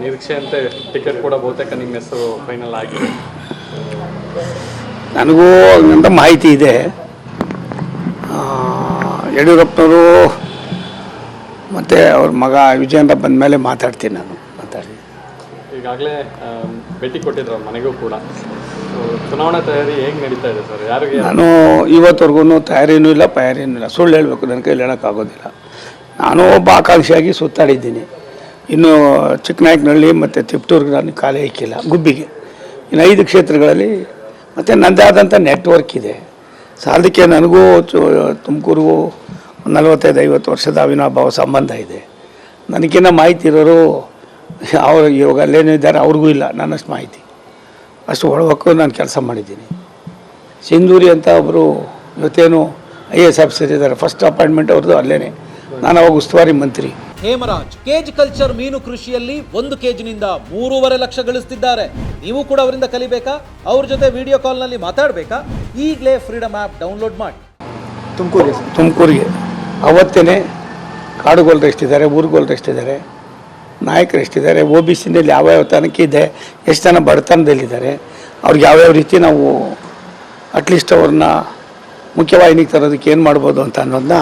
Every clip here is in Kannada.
ನಿರೀಕ್ಷೆಯಂತೆ ಟಿಕೆಟ್ ಕೂಡ ಬಹುತೇಕ ನಿಮ್ಮ ಹೆಸರು ಫೈನಲ್ ಆಗಿದೆ ನನಗೂ ಅದರಿಂದ ಮಾಹಿತಿ ಇದೆ. ಯಡಿಯೂರಪ್ಪನವರು ಮತ್ತು ಅವ್ರ ಮಗ ವಿಜಯಂತ ಬಂದ ಮೇಲೆ ಮಾತಾಡ್ತೀನಿ ನಾನು ಮಾತಾಡಿ. ಈಗಾಗಲೇ ಭೇಟಿ ಕೊಟ್ಟಿದ್ರು ಅವ್ರ ಮನೆಗೂ ಕೂಡ. ಚುನಾವಣಾ ತಯಾರಿ ಹೇಗೆ ನಡೀತಾ ಇದೆ ಸರ್? ಯಾರಿಗೆ ನಾನು ಇವತ್ತವರೆಗೂ ತಯಾರಿನೂ ಇಲ್ಲ ತಯಾರಿನೂ ಇಲ್ಲ. ಸುಳ್ಳು ಹೇಳಬೇಕು ನನ್ನ ಕೈಲಿ ಹೇಳೋಕ್ಕಾಗೋದಿಲ್ಲ. ನಾನು ಒಬ್ಬ ಆಕಾಂಕ್ಷಿಯಾಗಿ ಸುತ್ತಾಡಿದ್ದೀನಿ. ಇನ್ನು ಚಿಕ್ಕನಾಯಕನಹಳ್ಳಿ ಮತ್ತು ತಿಪ್ಟೂರ್ಗೆ ನಾನು ಕಾಲೇ ಇಕ್ಕಿಲ್ಲ, ಗುಬ್ಬಿಗೆ. ಇನ್ನು ಐದು ಕ್ಷೇತ್ರಗಳಲ್ಲಿ ಮತ್ತು ನನ್ನದೇ ಆದಂಥ ನೆಟ್ವರ್ಕ್ ಇದೆ. ಸೊ ನನಗೂ ಚು- ತುಮಕೂರಿಗೂ ನಲವತ್ತೈದು, ಐವತ್ತು ವರ್ಷದ ಅವಿನಾಭಾವ ಸಂಬಂಧ ಇದೆ. ನನಗಿನ್ನ ಮಾಹಿತಿ ಇರೋರು ಅವರು ಇವಾಗ ಅಲ್ಲೇನೂ ಇದ್ದಾರೆ, ಅವ್ರಿಗೂ ಇಲ್ಲ, ನನ್ನಷ್ಟು ಮಾಹಿತಿ. ಅಷ್ಟು ಒಳವಕ್ಕೂ ನಾನು ಕೆಲಸ ಮಾಡಿದ್ದೀನಿ. ಸಿಂಧೂರಿ ಅಂತ ಒಬ್ಬರು ಇವತ್ತೇನು ಐ ಎಸ್ ಆಫೀಸರ್ ಇದ್ದಾರೆ, ಫಸ್ಟ್ ಅಪಾಯಿಂಟ್ಮೆಂಟ್ ಅವ್ರದ್ದು ಅಲ್ಲೇ ನಾನು ಅವಾಗ ಉಸ್ತುವಾರಿ ಮಂತ್ರಿ. ಹೇಮರಾಜ್. ಕೇಜ್ ಕಲ್ಚರ್ ಮೀನು ಕೃಷಿಯಲ್ಲಿ ಒಂದು ಕೇಜಿನಿಂದ ಮೂರುವರೆ ಲಕ್ಷ ಗಳಿಸ್ತಿದ್ದಾರೆ. ನೀವು ಕೂಡ ಅವರಿಂದ ಕಲಿಬೇಕಾ? ಅವ್ರ ಜೊತೆ ವಿಡಿಯೋ ಕಾಲ್ನಲ್ಲಿ ಮಾತಾಡಬೇಕಾ? ಈಗಲೇ ಫ್ರೀಡಮ್ ಆ್ಯಪ್ ಡೌನ್ಲೋಡ್ ಮಾಡಿ. ತುಮಕೂರಿಗೆ ತುಮಕೂರಿಗೆ. ಅವತ್ತೇ ಕಾಡುಗೋಲ್ರು ಎಷ್ಟಿದ್ದಾರೆ, ಊರುಗೋಲ್ರು ಎಷ್ಟಿದ್ದಾರೆ, ನಾಯಕರು ಎಷ್ಟಿದ್ದಾರೆ ಒ ಬಿ ಸಿನಲ್ಲಿ ಯಾವ್ಯಾವ ತನಕ ಇದೆ, ಎಷ್ಟು ಜನ ಬಡತನದಲ್ಲಿದ್ದಾರೆ, ಅವ್ರಿಗೆ ಯಾವ್ಯಾವ ರೀತಿ ನಾವು ಅಟ್ಲೀಸ್ಟ್ ಅವ್ರನ್ನ ಮುಖ್ಯವಾಹಿನಿಗೆ ತರೋದಕ್ಕೆ ಏನು ಮಾಡ್ಬೋದು ಅಂತ ಅನ್ನೋದನ್ನ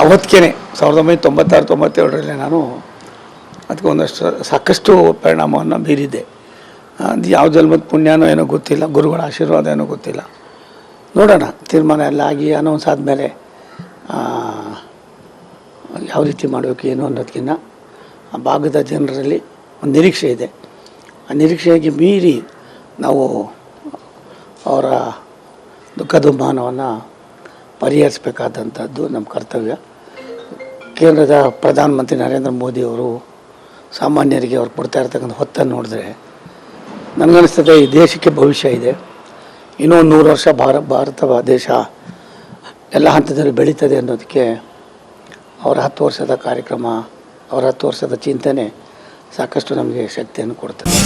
ಅವತ್ತಿಗೆ ಸಾವಿರದ ಒಂಬೈನೂರ ತೊಂಬತ್ತಾರು, ತೊಂಬತ್ತೇಳರಲ್ಲಿ ನಾನು ಅದಕ್ಕೆ ಒಂದಷ್ಟು ಸಾಕಷ್ಟು ಪರಿಣಾಮವನ್ನು ಬೀರಿದ್ದೆ. ಅದು ಯಾವ ಜನ್ಮದ ಪುಣ್ಯನೋ ಏನೋ ಗೊತ್ತಿಲ್ಲ, ಗುರುಗಳ ಆಶೀರ್ವಾದ ಏನೋ ಗೊತ್ತಿಲ್ಲ. ನೋಡೋಣ, ತೀರ್ಮಾನ ಎಲ್ಲ ಆಗಿ ಅನೌನ್ಸ್ ಆದಮೇಲೆ ಯಾವ ರೀತಿ ಮಾಡಬೇಕು, ಏನು ಅನ್ನೋದಕ್ಕಿಂತ ಆ ಭಾಗದ ಜನರಲ್ಲಿ ಒಂದು ನಿರೀಕ್ಷೆ ಇದೆ. ಆ ನಿರೀಕ್ಷೆಗೆ ಮೀರಿ ನಾವು ಅವರ ದುಃಖ ದುಮ್ಮಾನವನ್ನು ಪರಿಹರಿಸಬೇಕಾದಂಥದ್ದು ನಮ್ಮ ಕರ್ತವ್ಯ. ಕೇಂದ್ರದ ಪ್ರಧಾನಮಂತ್ರಿ ನರೇಂದ್ರ ಮೋದಿಯವರು ಸಾಮಾನ್ಯರಿಗೆ ಅವ್ರು ಕೊಡ್ತಾ ಇರತಕ್ಕಂಥ ಹೊತ್ತನ್ನು ನೋಡಿದ್ರೆ ನನಗನ್ನಿಸ್ತದೆ ಈ ದೇಶಕ್ಕೆ ಭವಿಷ್ಯ ಇದೆ. ಇನ್ನೂ ನೂರು ವರ್ಷ ಭಾರ ಭಾರತ ದೇಶ ಎಲ್ಲ ಹಂತದಲ್ಲಿ ಬೆಳೀತದೆ ಅನ್ನೋದಕ್ಕೆ ಅವರ ಹತ್ತು ವರ್ಷದ ಕಾರ್ಯಕ್ರಮ, ಅವರ ಹತ್ತು ವರ್ಷದ ಚಿಂತನೆ ಸಾಕಷ್ಟು ನಮಗೆ ಶಕ್ತಿಯನ್ನು ಕೊಡ್ತದೆ.